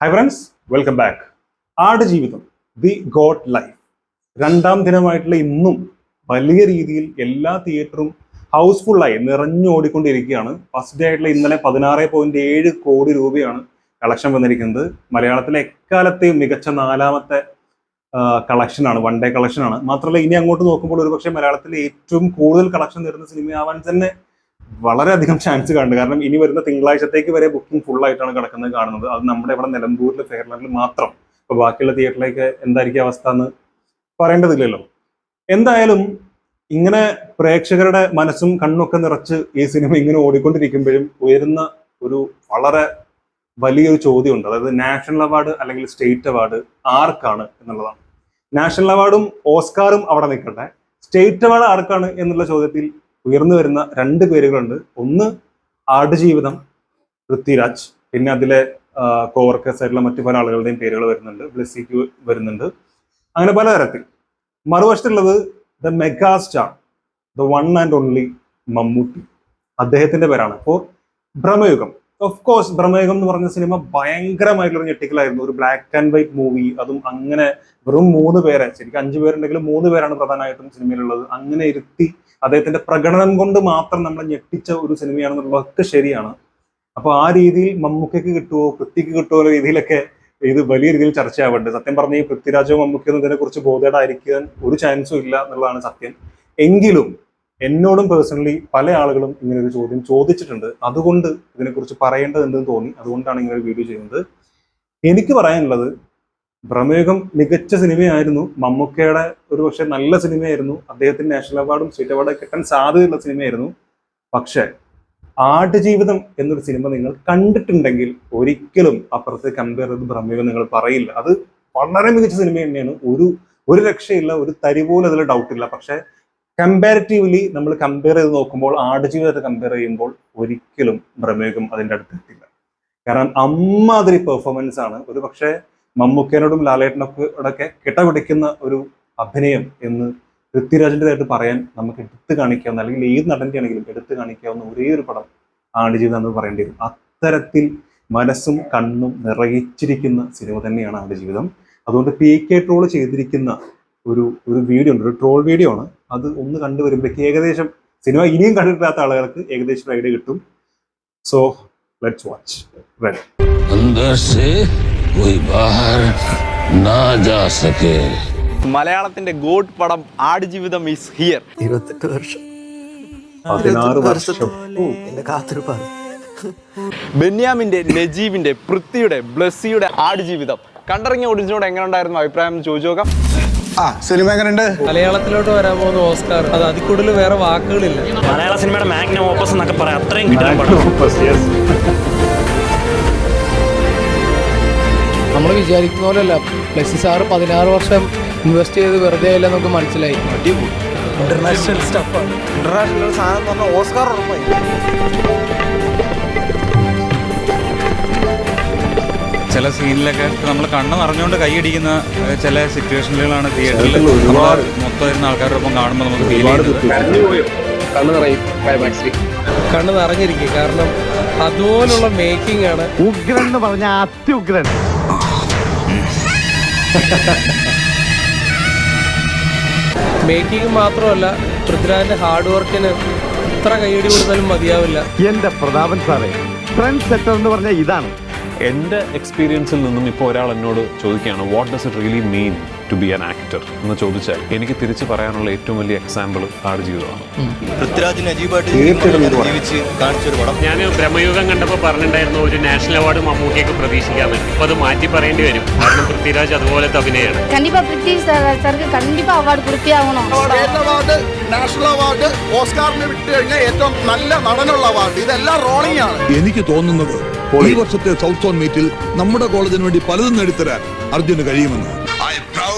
Hi friends welcome back ആട് ജീവിതം the God life രണ്ടാം ദിനമായിട്ടുള്ള ഇന്നും വലിയ രീതിയിൽ എല്ലാ തിയേറ്ററും ഹൗസ്ഫുള്ളായി നിറഞ്ഞോടിക്കൊണ്ടിരിക്കുകയാണ് ഫസ്റ്റ് ഡേ ആയിട്ടുള്ള ഇന്നലെ പതിനാറ് പോയിന്റ് ഏഴ് കോടി രൂപയാണ് കളക്ഷൻ വന്നിരിക്കുന്നത്. മലയാളത്തിലെ എക്കാലത്തെയും മികച്ച നാലാമത്തെ കളക്ഷനാണ് വൺ ഡേ കളക്ഷനാണ് മാത്രമല്ല ഇനി അങ്ങോട്ട് നോക്കുമ്പോൾ ഒരുപക്ഷെ മലയാളത്തിലെ ഏറ്റവും കൂടുതൽ കളക്ഷൻ നേടുന്ന സിനിമയാവാൻ തന്നെ വളരെയധികം ചാൻസ് കാണുന്നുണ്ട്. കാരണം ഇനി വരുന്ന തിങ്കളാഴ്ചത്തേക്ക് വരെ ബുക്കിംഗ് ഫുൾ ആയിട്ടാണ് കിടക്കുന്നത് കാണുന്നത്. അത് നമ്മുടെ ഇവിടെ നിലമ്പൂരിൽ ഫെയർലാൻഡിൽ മാത്രം. ഇപ്പൊ ബാക്കിയുള്ള തിയേറ്ററിലേക്ക് എന്തായിരിക്കും അവസ്ഥ എന്ന് പറയേണ്ടതില്ലല്ലോ. എന്തായാലും ഇങ്ങനെ പ്രേക്ഷകരുടെ മനസ്സും കണ്ണൊക്കെ നിറച്ച് ഈ സിനിമ ഇങ്ങനെ ഓടിക്കൊണ്ടിരിക്കുമ്പോഴും ഉയരുന്ന ഒരു വളരെ വലിയൊരു ചോദ്യമുണ്ട്. അതായത് നാഷണൽ അവാർഡ് അല്ലെങ്കിൽ സ്റ്റേറ്റ് അവാർഡ് ആർക്കാണ് എന്നുള്ളതാണ്. നാഷണൽ അവാർഡും ഓസ്കാറും അവിടെ നിൽക്കട്ടെ. സ്റ്റേറ്റ് അവാർഡ് ആർക്കാണ് എന്നുള്ള ചോദ്യത്തിൽ ഉയർന്നു വരുന്ന രണ്ട് പേരുകളുണ്ട്. ഒന്ന് ആടുജീവിതം പൃഥ്വിരാജ്. പിന്നെ അതിലെ കോവർക്കേഴ്സ് ആയിട്ടുള്ള മറ്റു പല ആളുകളുടെയും പേരുകൾ വരുന്നുണ്ട്. ബ്ലെസ്സിക്ക് വരുന്നുണ്ട്. അങ്ങനെ പലതരത്തിൽ. മറുവശത്തുള്ളത് the mega star the one and only Mammootty. അദ്ദേഹത്തിന്റെ പേരാണ്. അപ്പോൾ ഭ്രമയുഗം. ഓഫ് കോഴ്സ് ഭ്രമയുഗം എന്ന് പറഞ്ഞ സിനിമ ഭയങ്കരമായിട്ടുള്ള ഞെട്ടിക്കലായിരുന്നു. ഒരു ബ്ലാക്ക് ആൻഡ് വൈറ്റ് മൂവി അതും അങ്ങനെ വെറും മൂന്ന് പേരെ ശരിക്കും അഞ്ചു പേരുണ്ടെങ്കിലും മൂന്ന് പേരാണ് പ്രധാനമായിട്ടും സിനിമയിലുള്ളത്. അങ്ങനെ ഇരുത്തി അദ്ദേഹത്തിന്റെ പ്രകടനം കൊണ്ട് മാത്രം നമ്മളെ ഞെട്ടിച്ച ഒരു സിനിമയാണെന്നുള്ളതൊക്കെ ശരിയാണ്. അപ്പോൾ ആ രീതിയിൽ മമ്മൂക്കയ്ക്ക് കിട്ടുമോ പൃഥ്വിക്ക് കിട്ടുമോ രീതിയിലൊക്കെ ഇത് വലിയ രീതിയിൽ ചർച്ചയാവേണ്ടത് സത്യം പറഞ്ഞു ഈ പൃഥ്വിരാജോ മമ്മൂക്കിയോ ഇതിനെ കുറിച്ച് ബോധേഡായിരിക്കാൻ ഒരു ചാൻസും ഇല്ല എന്നുള്ളതാണ് സത്യം. എങ്കിലും എന്നോടും പേഴ്സണലി പല ആളുകളും ഇങ്ങനെ ഒരു ചോദ്യം ചോദിച്ചിട്ടുണ്ട്. അതുകൊണ്ട് ഇതിനെക്കുറിച്ച് പറയേണ്ടതുണ്ടെന്ന് തോന്നി. അതുകൊണ്ടാണ് ഇങ്ങനെ ഒരു വീഡിയോ ചെയ്യുന്നത്. എനിക്ക് പറയാനുള്ളത് ഭ്രമയുഗം മികച്ച സിനിമയായിരുന്നു. മമ്മൂക്കയുടെ ഒരു പക്ഷെ നല്ല സിനിമയായിരുന്നു. അദ്ദേഹത്തിന് നാഷണൽ അവാർഡും സ്റ്റേറ്റ് അവാർഡും കിട്ടാൻ സാധ്യതയുള്ള സിനിമയായിരുന്നു. പക്ഷെ ആടുജീവിതം എന്നൊരു സിനിമ നിങ്ങൾ കണ്ടിട്ടുണ്ടെങ്കിൽ ഒരിക്കലും അപ്പുറത്ത് കമ്പയർ ചെയ്ത് ഭ്രമയുഗം നിങ്ങൾ പറയില്ല. അത് വളരെ മികച്ച സിനിമ തന്നെയാണ്. ഒരു ഒരു രക്ഷയില്ല ഒരു തരി പോലും അതിൽ ഡൗട്ടില്ല പക്ഷെ കമ്പാരിറ്റീവ്ലി നമ്മൾ കമ്പയർ ചെയ്ത് നോക്കുമ്പോൾ ആടുജീവിതത്തെ കമ്പയർ ചെയ്യുമ്പോൾ ഒരിക്കലും ഭ്രമയുഗം അതിന്റെ അടുത്തെത്തില്ല കാരണം അമ്മാതിരി പെർഫോമൻസ് ആണ്. ഒരു പക്ഷേ മമ്മൂക്കേനോടും ലാലേട്ടനൊക്കെ കിടപിടിക്കുന്ന ഒരു അഭിനയം എന്ന് പൃഥ്വിരാജിന്റെതായിട്ട് പറയാൻ നമുക്ക് എടുത്തു കാണിക്കാവുന്ന അല്ലെങ്കിൽ ഏത് നടന്റെ ആണെങ്കിലും എടുത്തു കാണിക്കാവുന്ന ഒരേ ഒരു പടം ആടുജീവിതം എന്ന് പറയേണ്ടി വരും. അത്തരത്തിൽ മനസ്സും കണ്ണും നിറയിച്ചിരിക്കുന്ന സിനിമ തന്നെയാണ് ആടുജീവിതം അതുകൊണ്ട് പി കെ ട്രോൾ ചെയ്തിരിക്കുന്ന ഒരു ഒരു വീഡിയോ ഉണ്ട്. ഒരു ട്രോൾ വീഡിയോ ആണ്. അത് ഒന്ന് കണ്ടുവരുമ്പോഴേക്ക് ഏകദേശം സിനിമ ഇനിയും കണ്ടിട്ടില്ലാത്ത ആളുകൾക്ക് ഏകദേശം ഐഡിയ കിട്ടും. So let's watch. വെൽ कोई बाहर ना जा सके മലയാളത്തിന്റെ ഗോഡ് പടം ആടുജീവിതം ഈസ് ഹിയർ ഇരുപത്തെട്ട് വർഷം പതിനാറ് ഇരുപത്തെട്ട് വർഷം വർഷത്തെ എന്റെ കാത്തിരിപ്പാണ് ബെന്യാമിന്റെ നജീബിന്റെ പൃഥ്വിയുടെ ബ്ലസ്സിയുടെ ആടുജീവിതം കണ്ടിറങ്ങിയ ഓഡിയൻസിനോട് എങ്ങനെ ഉണ്ടായിരുന്നു അഭിപ്രായം എന്ന് ചോദിച്ചു നോക്കാം ആ സിനിമ എങ്ങനെയുണ്ട് മലയാളത്തിലോട്ട് വരാൻ പോകുന്ന ഓസ്കാർ അത് അതിൽ കൂടുതൽ വേറെ വാക്കുകളില്ല മലയാള സിനിമയുടെ മാഗ്നം ഓപ്പസ് എന്നൊക്കെ പറയാം അത്രയും കിട്ടാൻ നമ്മൾ വിചാരിക്കുന്ന പോലെയല്ല. പ്ലസ് സാറ് പതിനാറ് വർഷം ഇൻവെസ്റ്റ് ചെയ്ത് വെറുതെ ആയില്ല നമുക്ക് മനസ്സിലായി. ഇന്റർനാഷണൽ സ്റ്റഫാണ് ഇന്റർനാഷണൽ സാധനം എന്ന് പറഞ്ഞാൽ ഓസ്കാർ ഉറപ്പായി. ചില സീനിലൊക്കെ നമ്മൾ കണ്ണ് നിറഞ്ഞുകൊണ്ട് കൈയടിക്കുന്ന അടിക്കുന്ന ചില സിറ്റുവേഷനുകളാണ് തിയേറ്ററിൽ ഒരുപാട്- ഒരുപാട് മൊത്തം ഇരുന്ന ആൾക്കാരോടൊപ്പം കാണുമ്പോൾ നമുക്ക് ഫീൽ ചെയ്യുന്നത്. കണ്ണ് നിറഞ്ഞിരിക്കും. കാരണം അതുപോലുള്ള മേക്കിംഗ് ആണ് ഉഗ്രൻ എന്ന് പറഞ്ഞ അത്യുഗ്രൻ. മേക്കിംഗ് മാത്രമല്ല പൃഥ്വിരാജിന്റെ ഹാർഡ് വർക്കിന് ഇത്ര കൈയടി കൊടുത്താലും മതിയാവില്ല. എന്റെ പ്രതാപൻ സാറേ ഫ്രണ്ട് സെറ്റർ എന്ന് പറഞ്ഞാൽ ഇതാണ്. എന്റെ എക്സ്പീരിയൻസിൽ നിന്നും ഇപ്പോൾ ഒരാൾ എന്നോട് ചോദിക്കുകയാണ് what does it really mean to be an actor എന്ന് ചോദിച്ചാൽ എനിക്ക് തിരിച്ചു പറയാനുള്ള ഏറ്റവും വലിയ എക്സാമ്പിൾ ആടുജീവിതമാണ് പൃഥ്വിരാജിന് അജീബായിട്ട് ജീവിച്ച് കാണിച്ചൊരു പടം. ഞാൻ ബ്രഹ്മയോഗം കണ്ടപ്പോൾ പറഞ്ഞിട്ടുണ്ടായിരുന്നു ഒരു നാഷണൽ അവാർഡ് മമ്മൂട്ടിയൊക്കെ പ്രതീക്ഷിക്കാമെന്ന് അപ്പൊ അത് മാറ്റി പറയേണ്ടി വരും. കാരണം പൃഥ്വിരാജ് അതുപോലത്തെ അഭിനയാണ്. കണ്ടിപ്പാ പൃഥ്വി സാർക്ക് കണ്ടിപ്പാ അവാർഡ് പൂർത്തിയാവണം അവാർഡ് അവാർഡ്? ഓസ്കാറിന് വിട്ടു കഴിഞ്ഞാൽ ഏറ്റവും നല്ല നടനുള്ള അവാർഡ്. ഇതെല്ലാം റോളിംഗ് എനിക്ക് തോന്നുന്നത് ഈ വർഷത്തെ സൗത്ത് സോൺ മീറ്റിൽ നമ്മുടെ കോളേജിന് വേണ്ടി പലതും നേടിത്തരാൻ അർജുന് കഴിയുമെന്ന്.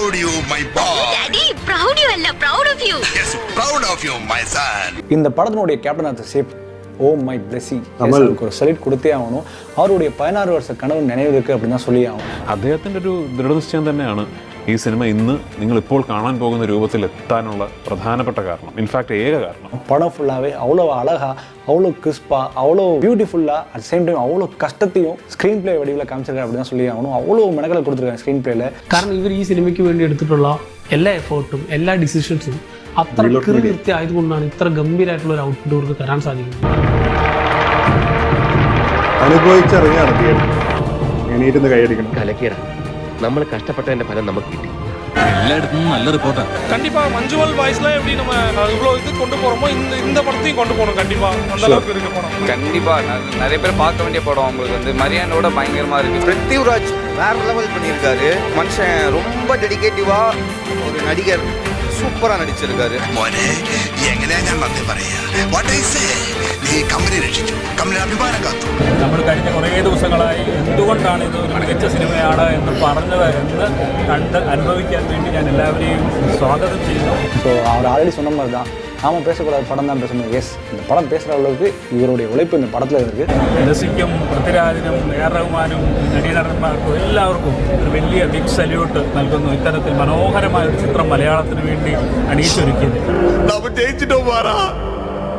I proud you my boy proud you அல்ல proud of you yes proud of you my son இந்த படத்தினுடைய captain of the ship oh my blessing Kamal. அவருக்கு ஒரு சல்யூட் கொடுத்தே ஆகணும் அவருடைய பதினாறு வருஷ கனவு நினைவுக்கு அப்படின்னு தான் சொல்லி ஆகணும் അദ്ദേഹത്തിൻ്റെ ഒരു ദൃഢനിശ്ചയം തന്നെയാണ് ഈ സിനിമ ഇന്ന് നിങ്ങൾ ഇപ്പോൾ കാണാൻ പോകുന്ന രൂപത്തിൽ എത്താനുള്ള പ്രധാനപ്പെട്ട കാരണം ഇൻഫാക്ട് ഏക കാരണം படம் ஃபுல்லாகவே அவ்வளோ அழகாக அவ்வளோ கிறிஸ்பாக அவ்வளோ பியூட்டிஃபுல்லாக அட் சேம் டைம் அவ்வளோ கஷ்டத்தையும் ஸ்க்ரீன் ப்ளே வடிவில் காமிச்சிருக்காரு அப்படி தான் சொல்லி ஆகணும் அவ்வளோ மெனக்கலை கொடுத்துருக்காங்க ஸ்க்ரீன் ப்ளேல കാരണം ഇവർ ഈ സിനിമയ്ക്ക് വേണ്ടി എടുത്തിട്ടുള്ള എല്ലാ എഫേർട്ടും എല്ലാ ഡിസിഷൻസും അത്ര കൃത്യ ആയതുകൊണ്ടാണ് ഇത്ര ഗംഭീരമായിട്ടുള്ള ഒരു ഔട്ട്പുട്ട് ഇവർക്ക് തരാൻ സാധിക്കുന്നത് അനുഭവിച്ചറിഞ്ഞാണ് തിയേറ്റർ എണീറ്റുന്ന് കൈയടിക്കണം കലക്കിയട നമ്മൾ കഷ്ടപ്പെട്ടതിന്റെ ഫലം നമുക്ക് കിട്ടി എല്ലായിടത്തും നല്ല റിപ്പോർട്ടാണ് கண்டிப்பா மஞ்சுவல் வாய்ஸ்ல எப்படி நம்ம இவ்வளோ இது கொண்டு போறோமோ இந்த இந்த படத்தையும் கொண்டு போகணும் கண்டிப்பா அந்த அளவுக்கு இருக்க படம் கண்டிப்பாக நிறைய பேர் பார்க்க வேண்டிய படம் அவங்களுக்கு வந்து மரியானோட பயங்கரமாக இருக்குது பிருத்திவிராஜ் வேற லெவல் பண்ணியிருக்காரு மனுஷன் ரொம்ப டெடிகேட்டிவா ஒரு நடிகர் സൂപ്പറാണ് അടിച്ചെടുക്കാറ് മോനെ എങ്ങനെയാ ഞാൻ നന്ദി പറയാ? വാട്ട് നീ കമ്പനി രക്ഷിച്ചു. കമ്പനി അഭിമാനം കാത്തു. നമ്മൾ കഴിഞ്ഞ കുറേ ദിവസങ്ങളായി എന്തുകൊണ്ടാണ് ഇത് മികച്ച സിനിമയാണ് എന്ന് പറഞ്ഞത് എന്ന് കണ്ട് അനുഭവിക്കാൻ വേണ്ടി ഞാൻ എല്ലാവരെയും സ്വാഗതം ചെയ്യുന്നു. സോ അവർ സ്വന്തം പറഞ്ഞാൽ நாம பேசக்கூடாத படம் தான் பேசணும் எஸ் இந்த படம் பேசுகிற அளவுக்கு இவருடைய உழைப்பு இந்த படத்தில் இருக்குது രസിക്കും പൃഥ്വിരാജിനും എ ആർ റഹ്മാനും നടീനടന്മാർക്കും എല്ലാവർക്കും ഒരു വലിയ ബിഗ് സല്യൂട്ട് നൽകുന്നു ഇത്തരത്തിൽ മനോഹരമായ ഒരു ചിത്രം മലയാളത്തിന് വേണ്ടി അണിയിച്ചൊരുക്കിയത് നമ്മ ജയിച്ചിട്ടോ പാറാ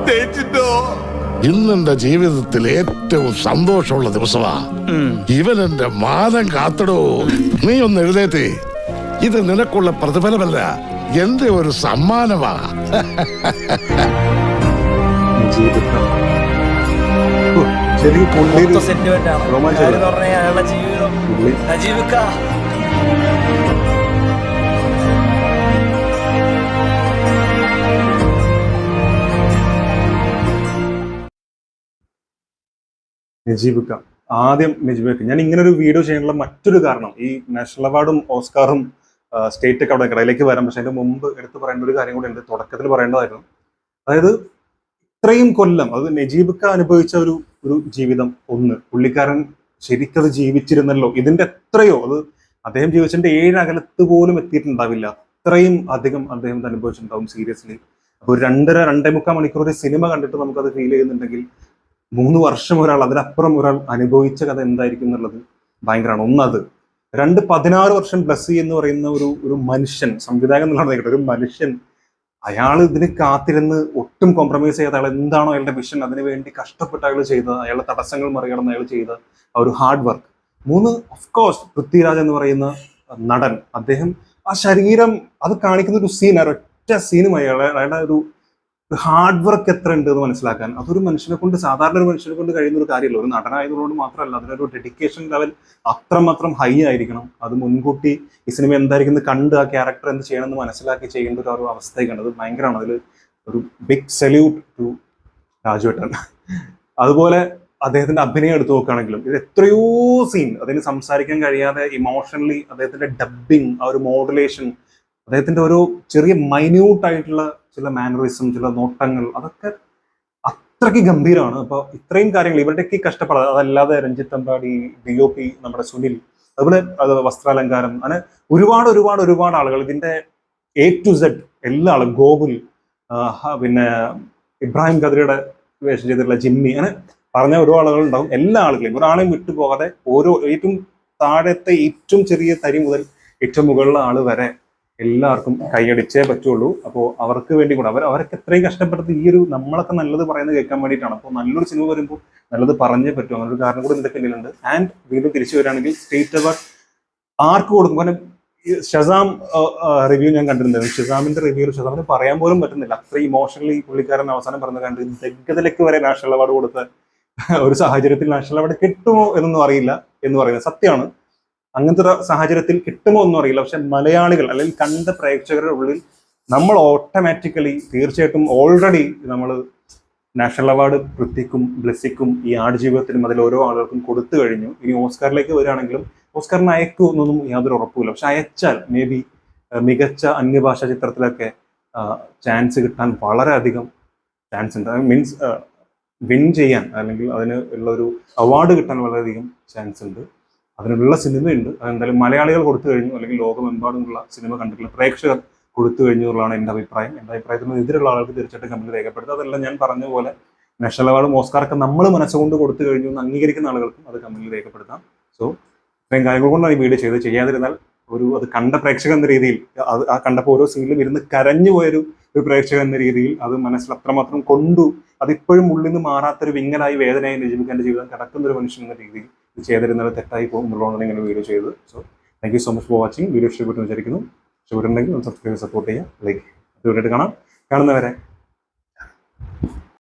ജയിച്ചിട്ടോ ഇന്നെന്റെ ജീവിതത്തിൽ ഏറ്റവും സന്തോഷമുള്ള ദിവസമാ ഇവൻ എന്റെ മാനം കാത്തടോ നീ ഒന്ന് എഴുതേറ്റേ ഇത് നിനക്കുള്ള പ്രതിഫലമല്ല എന്റെ ഒരു സമ്മാനമാ? ജീവിതം. ശരിക്കും പുള്ളി. നജീബിക്ക. ആദ്യം നജീബിക്ക. ഞാൻ ഇങ്ങനെ ഒരു വീഡിയോ ചെയ്യാനുള്ള മറ്റൊരു കാരണം ഈ നാഷണൽ അവാർഡും ഓസ്കാറും സ്റ്റേറ്റ് ഒക്കെ അവിടെ കടയിലേക്ക് വരാം. പക്ഷെ അതിന്റെ മുമ്പ് എടുത്തു പറയേണ്ട ഒരു കാര്യം കൂടി ഉണ്ട്. തുടക്കത്തിൽ പറയേണ്ടതായിരുന്നു. അതായത് ഇത്രയും കൊല്ലം അത് നജീബിക്ക അനുഭവിച്ച ഒരു ഒരു ജീവിതം ഒന്ന്. പുള്ളിക്കാരൻ ശരിക്കത് ജീവിച്ചിരുന്നല്ലോ. ഇതിന്റെ എത്രയോ അത് അദ്ദേഹം ജീവിച്ചതിന്റെ ഏഴ് അകലത്ത് പോലും എത്തിയിട്ടുണ്ടാവില്ല. അത്രയും അധികം അദ്ദേഹം അനുഭവിച്ചിട്ടുണ്ടാവും സീരിയസ്ലി അപ്പോൾ ഒരു രണ്ടര രണ്ടേ മുക്കാൽ മണിക്കൂർ ഒരു സിനിമ കണ്ടിട്ട് നമുക്കത് ഫീൽ ചെയ്യുന്നുണ്ടെങ്കിൽ മൂന്ന് വർഷം ഒരാൾ അതിനപ്പുറം ഒരാൾ അനുഭവിച്ച കഥ എന്തായിരിക്കും എന്നുള്ളത് ഭയങ്കരമാണ്. ഒന്നത് രണ്ട് പതിനാറ് വർഷം ബ്ലസ്സി എന്ന് പറയുന്ന ഒരു ഒരു മനുഷ്യൻ സംവിധായകൻ എന്നുള്ളത് ഒരു മനുഷ്യൻ അയാൾ ഇതിന് കാത്തിരുന്ന് ഒട്ടും കോംപ്രമൈസ് ചെയ്യാതെ അയാൾ എന്താണോ അയാളുടെ വിഷൻ അതിനുവേണ്ടി കഷ്ടപ്പെട്ട് അയാൾ ചെയ്തത് അയാളുടെ തടസ്സങ്ങൾ മറികടന്ന് അയാൾ ചെയ്ത ആ ഒരു ഹാർഡ് വർക്ക് മൂന്ന് ഓഫ് കോഴ്സ് പൃഥ്വിരാജ് എന്ന് പറയുന്ന നടൻ അദ്ദേഹം ആ ശരീരം അത് കാണിക്കുന്ന ഒരു സീൻ ആ ഒറ്റ സീനും അയാളെ അയാളുടെ ഒരു ഹാർഡ് വർക്ക് എത്ര ഉണ്ട് എന്ന് മനസ്സിലാക്കാൻ. അതൊരു മനുഷ്യനെ കൊണ്ട് സാധാരണ ഒരു മനുഷ്യനെ കൊണ്ട് കഴിയുന്ന ഒരു കാര്യമല്ല. ഒരു നടനായതുകൊണ്ട് മാത്രമല്ല അതിനൊരു ഡെഡിക്കേഷൻ ലെവൽ അത്രമാത്രം ഹൈ ആയിരിക്കണം. അത് മുൻകൂട്ടി ഈ സിനിമ എന്തായിരിക്കും കണ്ട് ആ ക്യാരക്ടർ എന്ത് ചെയ്യണമെന്ന് മനസ്സിലാക്കി ചെയ്യേണ്ട ഒരു ഒരു അവസ്ഥയൊക്കെയാണ്. അത് ഭയങ്കരമാണ്. അതിൽ ഒരു ബിഗ് സല്യൂട്ട് ടു രാജുവേട്ടൻ. അതുപോലെ അദ്ദേഹത്തിന്റെ അഭിനയം എടുത്തു നോക്കുകയാണെങ്കിലും ഇത് എത്രയോ സീൻ അതിന് സംസാരിക്കാൻ കഴിയാതെ ഇമോഷണലി അദ്ദേഹത്തിന്റെ ഡബിങ് ആ ഒരു മോഡുലേഷൻ അദ്ദേഹത്തിന്റെ ഒരു ചെറിയ മൈന്യൂട്ട് ആയിട്ടുള്ള ചില മാനറിസം ചില നോട്ടങ്ങൾ അതൊക്കെ അത്രയ്ക്ക് ഗംഭീരമാണ് അപ്പൊ ഇത്രയും കാര്യങ്ങൾ ഇവരുടെയൊക്കെ കഷ്ടപ്പാട് അതല്ലാതെ Ranjith Ambadi D O P നമ്മുടെ സുനിൽ അതുപോലെ അത് വസ്ത്രാലങ്കാരം അങ്ങനെ ഒരുപാട് ഒരുപാട് ഒരുപാട് ആളുകൾ ഇതിന്റെ എ ടു സെഡ് എല്ലാ ആളും ഗോകുൽ പിന്നെ ഇബ്രാഹിം ഖദ്രിയുടെ വേഷം ചെയ്തിട്ടുള്ള ജിമ്മി അങ്ങനെ പറഞ്ഞ ആളുകൾ ഉണ്ടാവും എല്ലാ ആളുകളെയും. ഒരാളെയും വിട്ടുപോകാതെ ഓരോ ഏറ്റവും താഴത്തെ ഏറ്റവും ചെറിയ തരി മുതൽ ഏറ്റവും മുകളിലുള്ള ആൾ വരെ എല്ലാവർക്കും കൈയടിച്ചേ പറ്റുള്ളൂ. അപ്പോൾ അവർക്ക് വേണ്ടി കൂടെ അവർ അവരൊക്കെ എത്രയും കഷ്ടപ്പെടുത്തി ഈ ഒരു നമ്മളൊക്കെ നല്ലത് പറയുന്നത് കേൾക്കാൻ വേണ്ടിയിട്ടാണ്. അപ്പോൾ നല്ലൊരു സിനിമ വരുമ്പോൾ നല്ലത് പറഞ്ഞേ പറ്റും. അങ്ങനെ ഒരു കാരണം കൂടെ എന്തൊക്കെ ഉണ്ട്? ആൻഡ് വീണ്ടും തിരിച്ചു വരികയാണെങ്കിൽ സ്റ്റേറ്റ് അവാർഡ് ആർക്ക് കൊടുക്കും? കാരണം ഷസാം റിവ്യൂ ഞാൻ കണ്ടിട്ടുണ്ടായിരുന്നു ഷസാമിന്റെ റിവ്യൂവിൽ ഷസാമിന് പറയാൻ പോലും പറ്റുന്നില്ല. അത്ര ഇമോഷണലി പുള്ളിക്കാരൻ അവസാനം പറഞ്ഞ കണ്ട് ദഗ്ഗതിലേക്ക് വരെ നാഷണൽ അവാർഡ് കൊടുത്ത ഒരു സാഹചര്യത്തിൽ നാഷണൽ അവാർഡ് കിട്ടുമോ എന്നൊന്നും അറിയില്ല എന്ന് പറയുന്നത് സത്യമാണ്. അങ്ങനത്തെ ഒരു സാഹചര്യത്തിൽ കിട്ടുമോ ഒന്നും അറിയില്ല. പക്ഷെ മലയാളികൾ അല്ലെങ്കിൽ കണ്ട പ്രേക്ഷകരുടെ ഉള്ളിൽ നമ്മൾ ഓട്ടോമാറ്റിക്കലി തീർച്ചയായിട്ടും ഓൾറെഡി നമ്മൾ നാഷണൽ അവാർഡ് പൃഥ്വിക്കും ബ്ലസ്സിക്കും ഈ ആടുജീവിതത്തിനും അതിൽ ഓരോ ആളുകൾക്കും കൊടുത്തു കഴിഞ്ഞു. ഇനി ഓസ്കാറിലേക്ക് വരികയാണെങ്കിലും ഓസ്കാറിന് അയക്കും എന്നൊന്നും യാതൊരു ഉറപ്പുമില്ല. പക്ഷെ അയച്ചാൽ മേ ബി മികച്ച അന്യഭാഷാ ചിത്രത്തിലൊക്കെ ചാൻസ് കിട്ടാൻ വളരെയധികം ചാൻസ് ഉണ്ട്. മീൻസ് വിൻ ചെയ്യാൻ അല്ലെങ്കിൽ അതിന് ഉള്ളൊരു അവാർഡ് കിട്ടാൻ വളരെയധികം ചാൻസ് ഉണ്ട്. അതിനുള്ള സിനിമയുണ്ട്. അതെന്തായാലും മലയാളികൾ കൊടുത്തു കഴിഞ്ഞു അല്ലെങ്കിൽ ലോകമെമ്പാടുമുള്ള സിനിമ കണ്ടിട്ടുള്ള പ്രേക്ഷകർ കൊടുത്തു കഴിഞ്ഞു എന്നുള്ളതാണ് എന്റെ അഭിപ്രായം. എന്റെ അഭിപ്രായത്തിന് എതിരുള്ള ആളുകൾക്ക് തീർച്ചയായിട്ടും കമ്പനി രേഖപ്പെടുത്തുക. അതെല്ലാം ഞാൻ പറഞ്ഞ പോലെ നാഷണൽ അവാർഡും ഓസ്കാർക്ക് നമ്മൾ മനസ്സുകൊണ്ട് കൊടുത്തു കഴിഞ്ഞു എന്ന് അംഗീകരിക്കുന്ന ആളുകൾക്കും അത് കമ്പനിയിൽ രേഖപ്പെടുത്താം. സോ ഇത്രയും കാര്യങ്ങൾ കൊണ്ടാണ് ഈ വീഡിയോ ചെയ്ത് ചെയ്യാതിരുന്നാൽ ഒരു അത് കണ്ട പ്രേക്ഷകൻ എന്ന രീതിയിൽ അത് ആ കണ്ടപ്പോൾ ഓരോ സീനിലും ഇരുന്ന് കരഞ്ഞു പോയൊരു ഒരു പ്രേക്ഷകൻ എന്ന രീതിയിൽ അത് മനസ്സിൽ അത്രമാത്രം കൊണ്ടു അതിപ്പോഴും ഉള്ളിൽ നിന്ന് മാറാത്തൊരു വിങ്ങലായി വേദനയായി നിജമിക്കാന്റെ ജീവിതം കിടക്കുന്ന ഒരു മനുഷ്യൻ എന്ന രീതിയിൽ ചെയ്തിരുന്നത് തെറ്റായി പോകും എന്നുള്ളതാണ് ഇങ്ങനെ വീഡിയോ ചെയ്തത്. So thank you so much for watching video ഇഷ്ടപ്പെട്ടു വിചാരിക്കുന്നു. ഇഷ്ടപ്പെട്ടിട്ടുണ്ടെങ്കിൽ സബ്സ്ക്രൈബ് സപ്പോർട്ട് ചെയ്യുക. ലൈക്ക് അത് കാണാം. കാണുന്നവരെ.